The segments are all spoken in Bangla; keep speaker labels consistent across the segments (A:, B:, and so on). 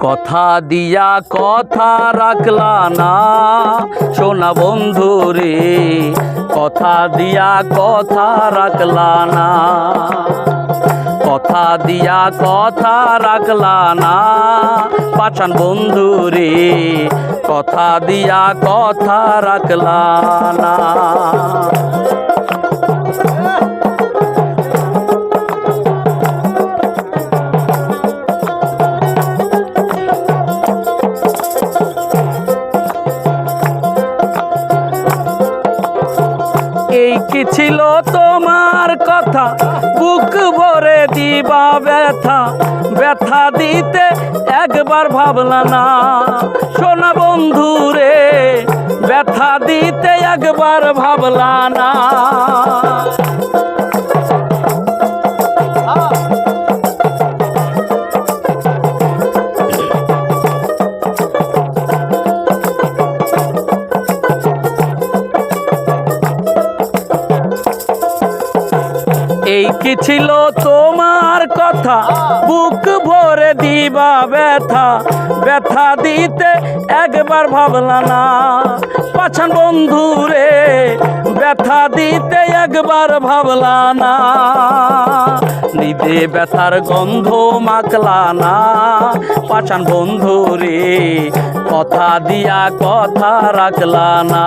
A: কথা দিয়া কথা রাখলা না। সোনা বন্ধু রে, কথা দিয়া কথা রাখলা না। কথা দিয়া কথা রাখলা না। পাচান বন্ধু রে, কথা দিয়া কথা রাখলা না। এই কি ছিল তোমার কথা? বুক ভরে দিবা ব্যথা। ব্যথা দিতে একবার ভাবলা না। সোনা বন্ধু রে ব্যথা দিতে একবার ভাবলা না। কি ছিল তোমার কথা? বুক ভরে দিবা ব্যথা। ব্যথা দিতে একবার ভাবলা না। পাছান বন্ধু রে, ব্যথা দিতে একবার ভাবলা না। নিদে ব্যথার গন্ধ মাখলা না। পাছান বন্ধু রে, কথা দিয়া কথা রাখলা না।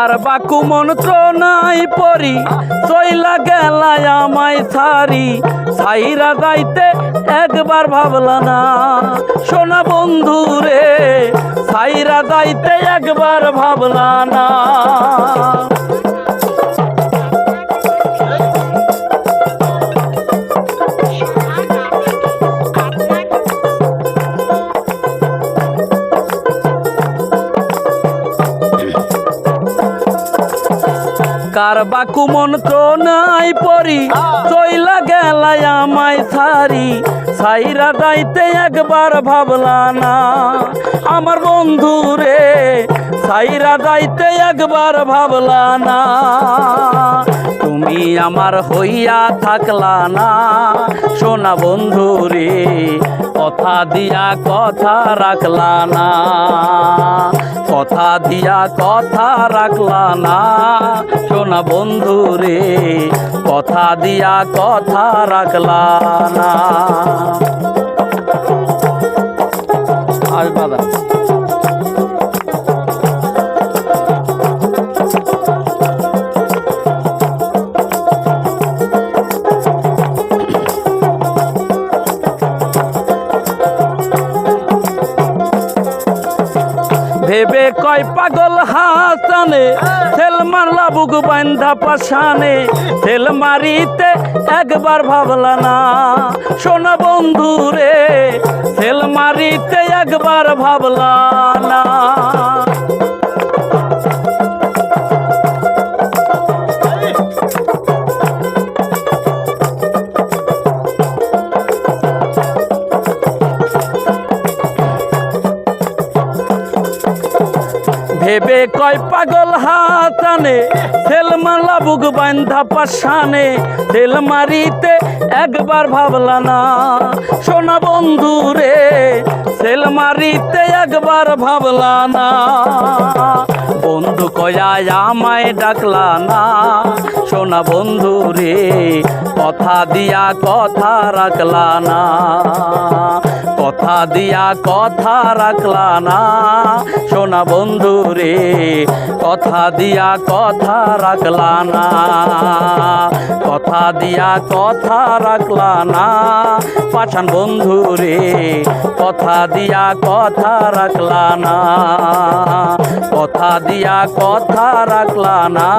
A: কার বাকু মন্ত্র নাই পরি চইলা গেলায় আমায় সারি সাইরা যাইতে একবার ভাবলা না। সোনা বন্ধু রে সাইরা যাইতে একবার ভাবলা না। বাকু মন্ত্র নাই পরি। চইলা গেলায় আমায় সারি সাইরা দাইতে একবার ভাবলা না। আমার বন্ধু রে সাইরা দাইতে একবার ভাবলা না। তুমি আমার হইয়া থাকলা না। সোনা বন্ধু রে, কথা দিয়া কথা রাখলা না। কথা দিয়া কথা রাখলা না। সোনা বন্ধু রে, কথা দিয়া কথা রাখলা না। আর দাদা কয় পাগল হাসানে। তেল মারলা, বুক বান্ধা পাশানে। তেল মারিতে একবার ভাবলা না। শোনা বন্ধু রে তেল মারিতে একবার ভাবলা ভেবে কয় পাগল হাতানে তেল মারলা বুক বান্ধা পাশানে তেল মারিতে একবার ভাবলা না। সোনা বন্ধু রে, তেল মারিতে একবার ভাবলা না। বন্ধু কয়ায় আমায় ডাকলা না। সোনা বন্ধু রে, কথা দিয়া কথা রাখলা না। কথা দিয়া কথা রাখলা না। সোনা বন্ধু রে, কথা দিয়া কথা রাখলা না। কথা দিয়া কথা রাখলা না। পাঠান বন্ধু রে, কথা দিয়া কথা রাখলা না। কথা দিয়া কথা রাখলা না।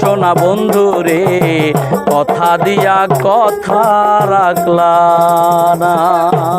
A: সোনা বন্ধু রে, কথা দিয়া কথা রাখলা না।